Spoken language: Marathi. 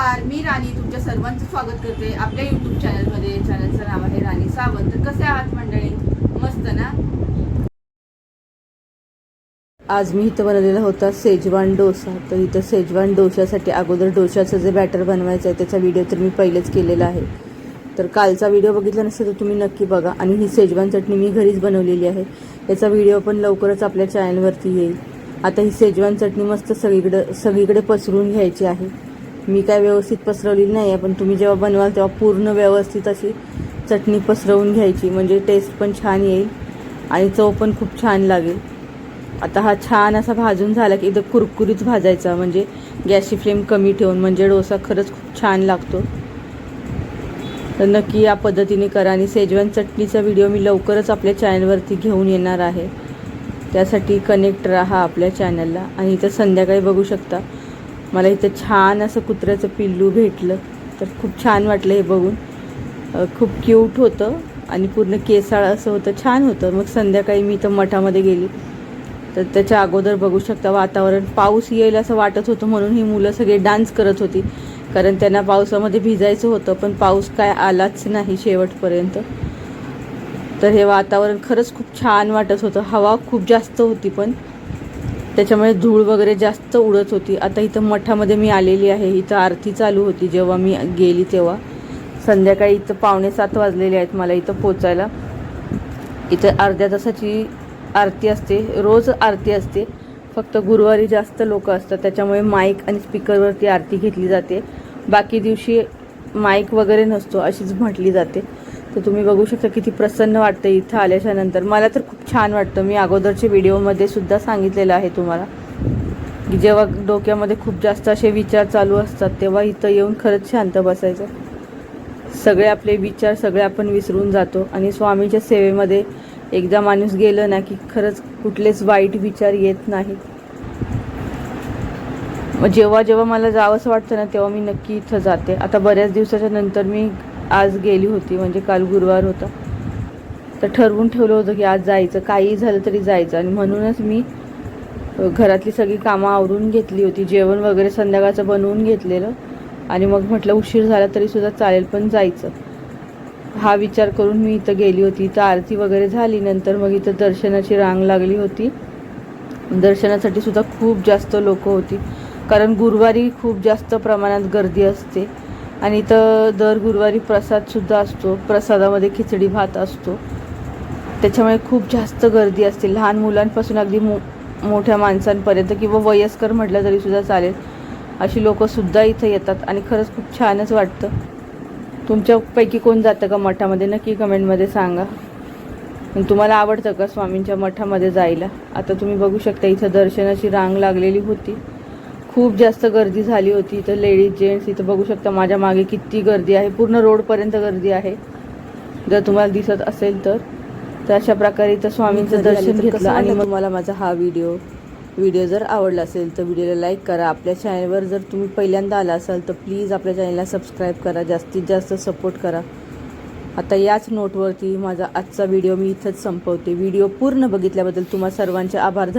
नमस्कार मी राणी तुमच्या सर्वांचं स्वागत करते आपल्या यूट्यूब चॅनलमध्ये चॅनलचं नाव आहे राणी सावंत. कसे आहात मंडळी? मस्त ना? आज मी इथं बनवलेला होता सेजवान डोसा. तर इथं सेजवान डोशासाठी अगोदर डोशाचं जे बॅटर बनवायचं आहे त्याचा व्हिडिओ तर मी पहिलेच केलेला आहे. तर कालचा व्हिडिओ बघितला नसेल तर तुम्ही नक्की बघा. आणि ही सेजवान चटणी मी घरीच बनवलेली आहे. याचा व्हिडिओ पण लवकरच आपल्या चॅनलवरती येईल. आता ही सेजवान चटणी मस्त सगळीकडे सगळीकडे पसरून घ्यायची आहे. मी काय व्यवस्थित पसरवलेली नाही आहे पण तुम्ही जेव्हा बनवाल तेव्हा पूर्ण व्यवस्थित अशी चटणी पसरवून घ्यायची. म्हणजे टेस्ट पण छान येईल आणि चव पण खूप छान लागेल. आता हा छान असा भाजून झाला की इथं कुरकुरीत भाजायचा. म्हणजे गॅसची फ्लेम कमी ठेवून म्हणजे डोसा खरंच खूप छान लागतो. तर नक्की या पद्धतीने करा आणि सेजवान चटणीचा व्हिडिओ मी लवकरच आपल्या चॅनलवरती घेऊन येणार आहे. त्यासाठी कनेक्ट राहा आपल्या चॅनलला आणि इथं संध्याकाळी बघू शकता. मला इथं छान असं कुत्र्याचं पिल्लू भेटलं. तर खूप छान वाटलं हे बघून. खूप क्यूट होतं आणि पूर्ण केसाळ असं होतं. छान होतं. मग संध्याकाळी मी इथं मठामध्ये गेली. तर त्याच्या अगोदर बघू शकता वातावरण. पाऊस येईल असं वाटत होतं म्हणून ही मुलं सगळे डान्स करत होती. कारण त्यांना पावसामध्ये भिजायचं होतं पण पाऊस काय आलाच नाही शेवटपर्यंत. तर हे वातावरण खरंच खूप छान वाटत होतं. हवा खूप जास्त होती पण. त्याच्यामुळे धूळ वगैरे जास्त उडत होती. आता इथं मठामध्ये मी आलेली आहे. इथं आरती चालू होती जेव्हा मी गेली तेव्हा. संध्याकाळी इथं पावणे सात वाजलेले आहेत मला इथं पोचायला. इथं अर्ध्या तासाची आरती असते. रोज आरती असते. फक्त गुरुवारी जास्त लोक असतात. त्याच्यामुळे माईक आणि स्पीकरवरती आरती घेतली जाते. बाकी दिवशी माईक वगैरे नसतो अशीच म्हटली जाते. तर तुम्ही बघू शकता किती प्रसन्न वाटतं इथं आल्याच्यानंतर मला तर खूप छान वाटतं. मी अगोदरच्या व्हिडिओमध्ये सुद्धा सांगितलेलं आहे तुम्हाला. की जेव्हा डोक्यामध्ये खूप जास्त असे विचार चालू असतात तेव्हा इथं येऊन खरंच शांत बसायचं. सगळे आपले विचार सगळे आपण विसरून जातो. आणि स्वामीच्या सेवेमध्ये एकदा माणूस गेलं ना की खरंच कुठलेच वाईट विचार येत नाहीत मग जेव्हा जेव्हा मला जावंसं वाटतं ना तेव्हा मी नक्की इथं जाते. आता बऱ्याच दिवसाच्या नंतर मी आज गेली होती म्हणजे काल गुरुवार होता. तर ठरवून ठेवलं होतं की आज जायचं काही झालं तरी जायचं. आणि म्हणूनच मी घरातली सगळी कामं आवरून घेतली होती. जेवण वगैरे संध्याकाळचं बनवून घेतलेलं. आणि मग म्हटलं उशीर झाला तरीसुद्धा चालेल पण जायचं. हा विचार करून मी इथं गेली होती. इथं आरती वगैरे झाली. नंतर मग इथं दर्शनाची रांग लागली होती. दर्शनासाठी सुद्धा खूप जास्त लोक होती. कारण गुरुवारी खूप जास्त प्रमाणात गर्दी असते. आणि इथं दर गुरुवारी प्रसादसुद्धा असतो. प्रसादामध्ये खिचडी भात असतो. त्याच्यामुळे खूप जास्त गर्दी असते. लहान मुलांपासून अगदी मो मोठ्या माणसांपर्यंत किंवा वयस्कर म्हटलं तरीसुद्धा चालेल. अशी लोकंसुद्धा इथं येतात आणि खरंच खूप छानच वाटतं. तुमच्यापैकी कोण जातं का मठामध्ये? नक्की कमेंटमध्ये सांगा. तुम्हाला आवडतं का स्वामींच्या मठामध्ये जायला? आता तुम्ही बघू शकता इथं दर्शनाची रांग लागलेली होती. खूप जास्त गर्दी झाली होती. इथं लेडीज जेंट्स इथं बघू शकता माझ्या मागे किती गर्दी आहे. पूर्ण रोडपर्यंत गर्दी आहे. जर तुम्हाला दिसत असेल तर. तर अशा प्रकारे इथं स्वामींचं दर्शन घेतलं आणि मग मला माझा हा व्हिडिओ व्हिडिओ जर आवडला असेल तर व्हिडिओला लाईक करा. आपल्या चॅनलवर जर तुम्ही पहिल्यांदा आला असाल तर प्लीज आपल्या चॅनलला सबस्क्राईब करा. जास्तीत जास्त सपोर्ट करा. आता याच नोटवरती माझा आजचा व्हिडिओ मी इथंच संपवते. व्हिडिओ पूर्ण बघितल्याबद्दल तुम्हा सर्वांचे आभार.